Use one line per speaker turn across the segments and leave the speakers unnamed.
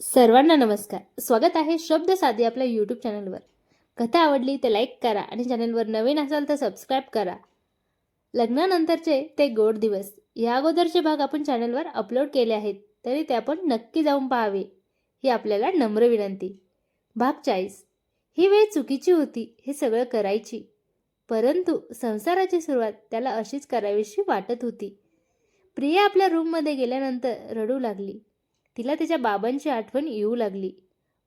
सर्वांना नमस्कार. स्वागत आहे शब्द साधी आपल्या यूट्यूब चॅनलवर कथा आवडली तर लाईक करा आणि चॅनलवर नवीन असाल तर सबस्क्राईब करा. लग्नानंतरचे ते गोड दिवस. या अगोदरचे भाग आपण चॅनलवर अपलोड केले आहेत तरी ते आपण नक्की जाऊन पाहावे ही आपल्याला नम्र विनंती. भाग चाळीस. ही वेळ चुकीची होती हे सगळं करायची. परंतु संसाराची सुरुवात त्याला अशीच करावीशी वाटत होती. प्रिया आपल्या रूममध्ये गेल्यानंतर रडू लागली. तिला तिच्या बाबांची आठवण येऊ लागली.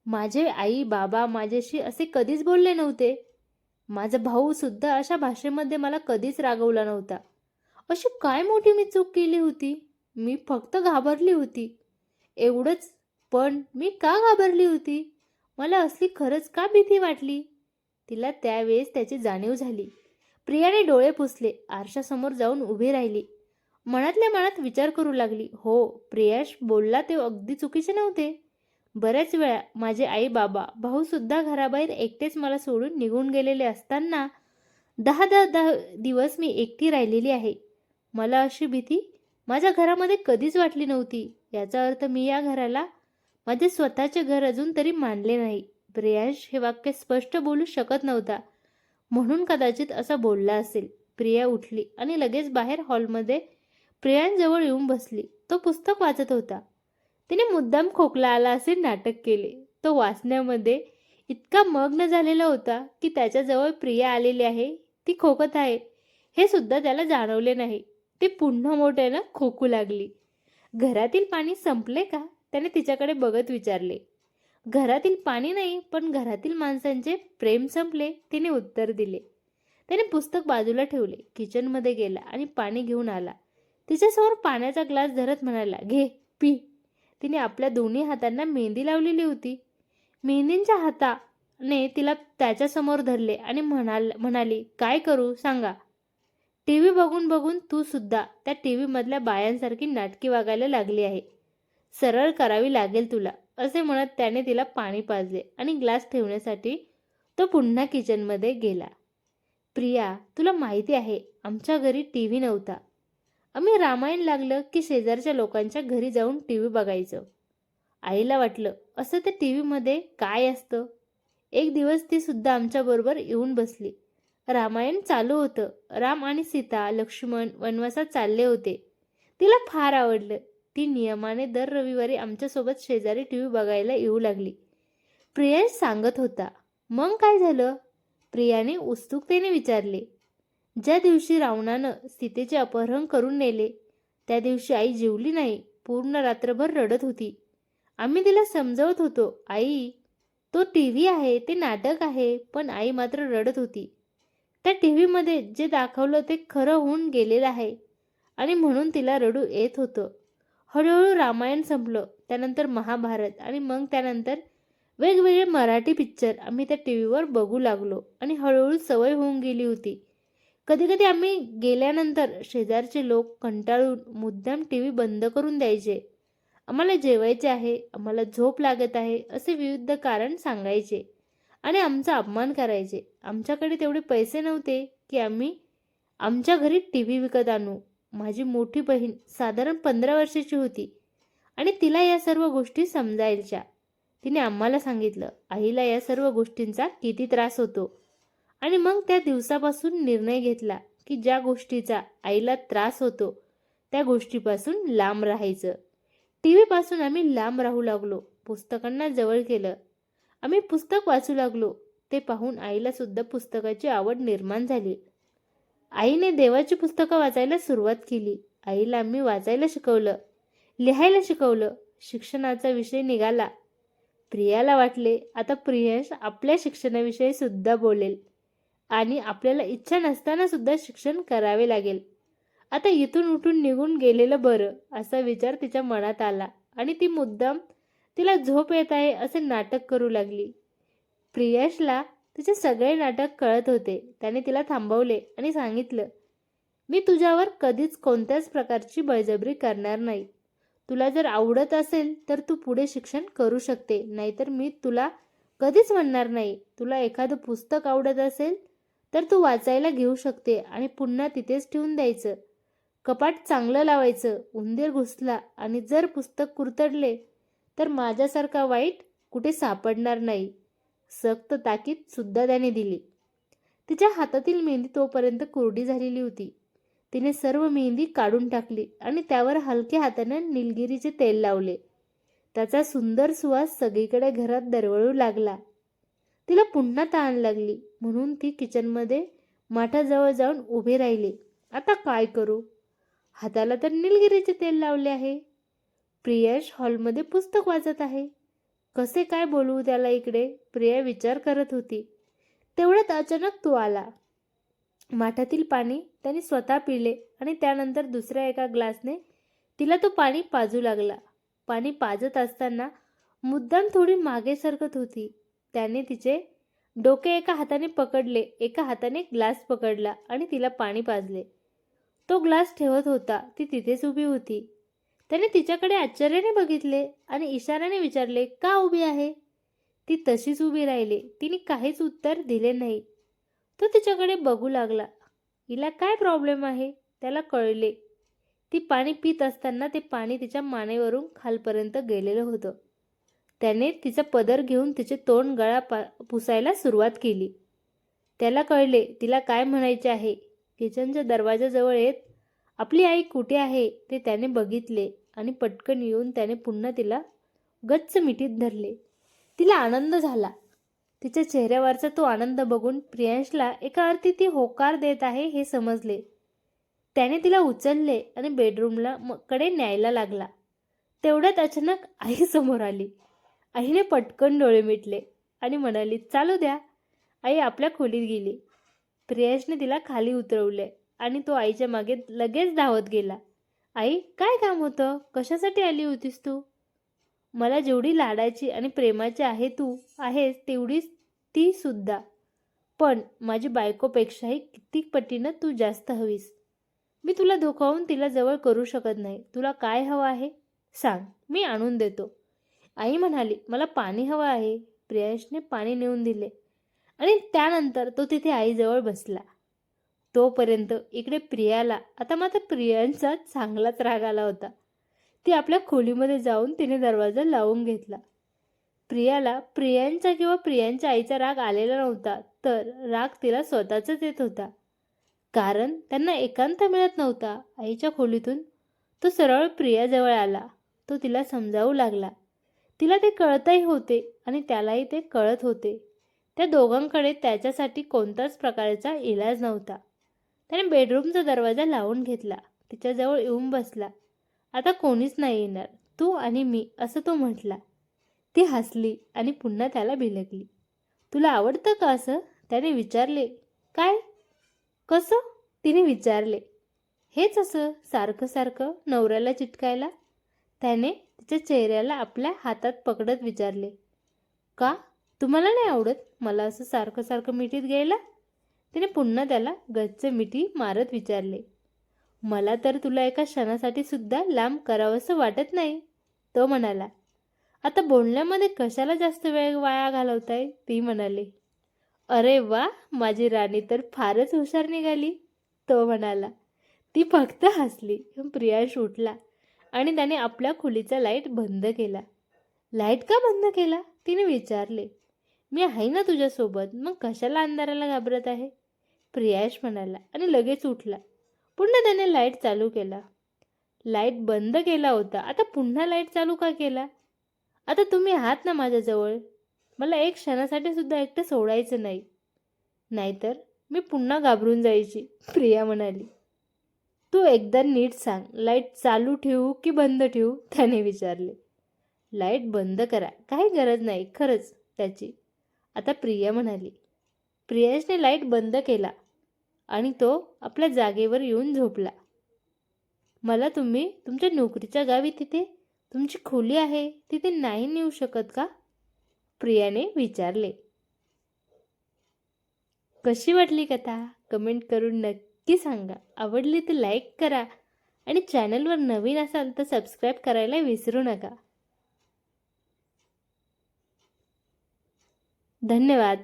माझे आई बाबा माझ्याशी असे कधीच बोलले नव्हते. माझा भाऊसुद्धा अशा भाषेमध्ये मला कधीच रागवला नव्हता. अशी काय मोठी मी चूक केली होती? मी फक्त घाबरली होती. एवढंच पण मी का घाबरली होती? मला असली खरंच का भीती वाटली? तिला त्यावेळेस त्याची जाणीव झाली. प्रियाने डोळे पुसले. आरशासमोर जाऊन उभी राहिली. मनातल्या मनात विचार करू लागली. हो प्रियाश बोलला ते अगदी चुकीचे नव्हते. बऱ्याच वेळा माझे आई बाबा भाऊसुद्धा घराबाहेर एकटेच मला सोडून निघून गेलेले असताना दहा दहा दहा दिवस मी एकटी राहिलेली आहे. मला अशी भीती माझ्या घरामध्ये कधीच वाटली नव्हती. याचा अर्थ मी या घराला माझे स्वतःचे घर अजून तरी मानले नाही. प्रियांश हे वाक्य स्पष्ट बोलू शकत नव्हता. म्हणून कदाचित असा बोलला असेल. प्रिया उठली आणि लगेच बाहेर हॉलमध्ये प्रियांजवळ येऊन बसली. तो पुस्तक वाचत होता. तिने मुद्दाम खोकला आला असे नाटक केले. तो वाचण्यामध्ये इतका मग्न झालेला होता की त्याच्याजवळ प्रिया आलेली आहे. ती खोकत आहे. हे सुद्धा त्याला जाणवले नाही. ती पुन्हा मोठ्यानं खोकू लागली. घरातील पाणी संपले का? त्याने तिच्याकडे बघत विचारले. घरातील पाणी नाही पण घरातील माणसांचे प्रेम संपले तिने उत्तर दिले. त्याने पुस्तक बाजूला ठेवले. किचनमध्ये गेला आणि पाणी घेऊन आला. तिच्यासमोर पाण्याचा ग्लास धरत म्हणाला घे पी. तिने आपल्या दोन्ही हातांना मेहंदी लावलेली होती. मेहंदींच्या हाताने तिला त्याच्यासमोर धरले आणि म्हणाल म्हणाली काय करू सांगा. टी व्ही बघून बघून तू सुद्धा त्या टी व्हीमधल्या बायांसारखी नाटकी वागायला लागली आहे. सरळ करावी लागेल तुला असे म्हणत त्याने तिला पाणी पाजले आणि ग्लास ठेवण्यासाठी तो पुन्हा किचनमध्ये गेला. प्रिया तुला माहिती आहे आमच्या घरी टी व्ही नव्हता. आम्ही रामायण लागलं की शेजारच्या लोकांच्या घरी जाऊन टी व्ही बघायचं. आईला वाटलं असं ते टी व्हीमध्ये काय असतं? एक दिवस ती सुद्धा आमच्याबरोबर येऊन बसली. रामायण चालू होतं. राम आणि सीता लक्ष्मण वनवासात चालले होते. तिला फार आवडलं. ती नियमाने दर रविवारी आमच्यासोबत शेजारी टी व्ही बघायला येऊ लागली. प्रिया सांगत होता. मग काय झालं? प्रियाने उत्सुकतेने विचारले. ज्या दिवशी रावणानं सीतेचे अपहरण करून नेले त्या दिवशी आई जेवली नाही पूर्ण रात्रभर रडत होती. आम्ही तिला समजवत होतो आई तो टी व्ही आहे ते नाटक आहे पण आई मात्र रडत होती. त्या टी व्हीमध्ये जे दाखवलं ते खरं होऊन गेलेलं आहे. आणि म्हणून तिला रडू येत होतं. हळूहळू रामायण संपलं त्यानंतर महाभारत आणि मग त्यानंतर वेगवेगळे मराठी पिक्चर आम्ही त्या टी व्हीवर बघू लागलो आणि हळूहळू सवय होऊन गेली होती. कधीकधी आम्ही गेल्यानंतर शेजारचे लोक कंटाळून मुद्दाम टी व्ही बंद करून द्यायचे. आम्हाला जेवायचे आहे आम्हाला झोप लागत आहे असे विविध कारण सांगायचे. आणि आमचा अपमान करायचे. आमच्याकडे तेवढे पैसे नव्हते की आम्ही आमच्या घरी टी व्ही विकत आणू. माझी मोठी बहीण साधारण पंधरा वर्षाची होती आणि तिला या सर्व गोष्टी समजायच्या. तिने आम्हाला सांगितलं आईला या सर्व गोष्टींचा किती त्रास होतो. आणि मग त्या दिवसापासून निर्णय घेतला की ज्या गोष्टीचा आईला त्रास होतो त्या गोष्टीपासून लांब राहायचं. टी व्हीपासून आम्ही लांब राहू लागलो पुस्तकांना जवळ केलं. आम्ही पुस्तक वाचू लागलो ते पाहून आईला सुद्धा पुस्तकाची आवड निर्माण झाली. आईने देवाची पुस्तकं वाचायला सुरुवात केली. आईला आम्ही वाचायला शिकवलं लिहायला शिकवलं शिक्षणाचा विषय निघाला. प्रियाला वाटले आता प्रियश आपल्या शिक्षणाविषयी सुद्धा बोलेल. आणि आपल्याला इच्छा नसताना सुद्धा शिक्षण करावे लागेल. आता इथून उठून निघून गेलेलं बरं असा विचार तिच्या मनात आला आणि ती मुद्दाम तिला झोप येत आहे असे नाटक करू लागली. प्रियशला तिचे सगळे नाटक कळत होते. त्याने तिला थांबवले आणि सांगितलं मी तुझ्यावर कधीच कोणत्याच प्रकारची बळजबरी करणार नाही. तुला जर आवडत असेल तर तू पुढे शिक्षण करू शकते. नाहीतर मी तुला कधीच म्हणणार नाही. तुला एखादं पुस्तक आवडत असेल तर तू वाचायला घेऊ शकते आणि पुन्हा तिथेच ठेवून द्यायचं. कपाट चांगलं लावायचं उंदीर घुसला आणि जर पुस्तक कुरतडले तर माझ्यासारखा वाईट कुठे सापडणार नाही सक्त ताकीद सुद्धा त्याने दिली. तिच्या हातातील मेहंदी तोपर्यंत कोरडी झालेली होती. तिने सर्व मेहंदी काढून टाकली आणि त्यावर हलक्या हाताने निलगिरीचे तेल लावले. त्याचा सुंदर सुवास सगळीकडे घरात दरवळू लागला. तिला पुन्हा ताण लागली. म्हणून ती किचनमध्ये माठाजवळ जाऊन उभे राहिले. आता काय करू? हाताला तर निलगिरीचे तेल लावले आहे. प्रियश हॉलमध्ये पुस्तक वाचत आहे. कसे काय बोलवू त्याला इकडे? प्रिया विचार करत होती. तेवढ्यात अचानक तो आला. माठातील पाणी त्याने स्वतः पिले आणि त्यानंतर दुसऱ्या एका ग्लासने तिला तो पाणी पाजू लागला. पाणी पाजत असताना मुद्दाम थोडी मागे सरकत होती. त्याने तिचे डोके एका हाताने पकडले एका हाताने ग्लास पकडला आणि तिला पाणी पाजले. तो ग्लास ठेवत होता ती तिथेच उभी होती. त्याने तिच्याकडे आश्चर्याने बघितले आणि इशाऱ्याने विचारले का उभी आहे? ती तशीच उभी राहिली. तिने काहीच उत्तर दिले नाही. तो तिच्याकडे बघू लागला. हिला काय प्रॉब्लेम आहे? त्याला कळले. ती पाणी पित असताना ते पाणी तिच्या मानेवरून खालपर्यंत गेलेलं होतं. त्याने तिचा पदर घेऊन तिचे तोंड गळा पा पुसायला सुरुवात केली. त्याला कळले तिला काय म्हणायचे आहे? किचनच्या दरवाजाजवळ येत आपली आई कुठे आहे? ते त्याने बघितले आणि पटकन येऊन त्याने पुन्हा तिला गच्च मिठीत धरले. तिला आनंद झाला. तिच्या चेहऱ्यावरचा तो आनंद बघून प्रियांशला एका अर्थी ती होकार देत आहे हे समजले. त्याने तिला उचलले आणि बेडरूमला कडे न्यायला लागला. तेवढ्यात अचानक आई समोर आली. आईने पटकन डोळे मिटले आणि म्हणाली चालू द्या. आई आपल्या खोलीत गेली. प्रियाशने तिला खाली उतरवले आणि तो आईच्या मागे लगेच धावत गेला. आई काय काम होतं? कशासाठी आली होतीस तू? मला जेवढी लाडाची आणि प्रेमाची आहे तू आहेस तेवढीच ती सुद्धा. पण माझी बायकोपेक्षाही कित्येक पटीनं तू जास्त हवीस. मी तुला धोकावून तिला जवळ करू शकत नाही. तुला काय हवं आहे? सांग. मी आणून देतो. आई म्हणाली मला पाणी हवं आहे. प्रियांशने पाणी नेऊन दिले आणि त्यानंतर तो तिथे आईजवळ बसला. तोपर्यंत इकडे प्रियाला आता मात्र प्रियांचा चांगलाच राग आला होता. ती आपल्या खोलीमध्ये जाऊन तिने दरवाजा लावून घेतला. प्रियाला प्रियांचा किंवा प्रियांच्या आईचा राग आलेला नव्हता तर राग तिला स्वतःचाच येत होता. कारण त्यांना एकांत मिळत नव्हता आईच्या खोलीतून. तो सरळ प्रियाजवळ आला. तो तिला समजावू लागला. तिला ते कळतही होते आणि त्यालाही ते कळत होते. त्या दोघांकडे त्याच्यासाठी कोणताच प्रकारचा इलाज नव्हता. त्याने बेडरूमचा दरवाजा लावून घेतला. तिच्याजवळ येऊन बसला. आता कोणीच नाही येणार. तू आणि मी असं तो म्हटला. ती हसली आणि पुन्हा त्याला भिलकली तुला आवडतं का असं? त्याने विचारले. काय? कसं? तिने विचारले. हेच असं सारखं सारखं नवऱ्याला चिटकायला? त्याने तिच्या चेहऱ्याला आपल्या हातात पकडत विचारले का? तुम्हाला नाही आवडत मला असं सारखं सारखं मिठीत घ्यायला? तिने पुन्हा त्याला गच्च मिठी मारत विचारले मला तर तुला एका क्षणासाठी सुद्धा लांब करावंसं वाटत नाही तो म्हणाला. आता बोलण्यामध्ये कशाला जास्त वेळ वाया घालवताय? ती म्हणाली. अरे वा माझी राणी तर फारच हुशार निघाली तो म्हणाला. ती फक्त हसली. प्रियांश उठला आणि त्याने आपल्या खोलीचा लाइट बंद केला. लाइट का बंद केला? तिने विचारले. मी आहे ना तुझ्यासोबत. मग कशाला अंधाराला घाबरत आहे? प्रियाश म्हणाला आणि लगेच उठला. पुन्हा त्याने लाइट चालू केला. लाइट बंद केला होता. आता पुन्हा लाइट चालू का केला? आता तुम्ही आहात ना माझ्याजवळ. मला एक क्षणासाठी सुद्धा एकटं सोडायचं नाही. नाहीतर मी पुन्हा घाबरून जायची. प्रिया म्हणाली. तू एकदा नीट सांग लाइट चालू ठेवू की बंद ठेवू? त्याने विचारले. लाइट बंद करा काही गरज नाही खरंच त्याची. आता प्रिया म्हणाली प्रियाशने लाइट बंद केला आणि तो आपल्या जागेवर येऊन झोपला. मला तुम्ही तुमच्या नोकरीच्या गावी तिथे तुमची खोली आहे तिथे नाही नेऊ शकत का? प्रियाने विचारले. कशी वाटली कथा? कमेंट करून नक्की नक्की सांगा. आवडली तर लाईक करा आणि चॅनलवर नवीन असाल तर सबस्क्राईब करायला विसरू नका. धन्यवाद.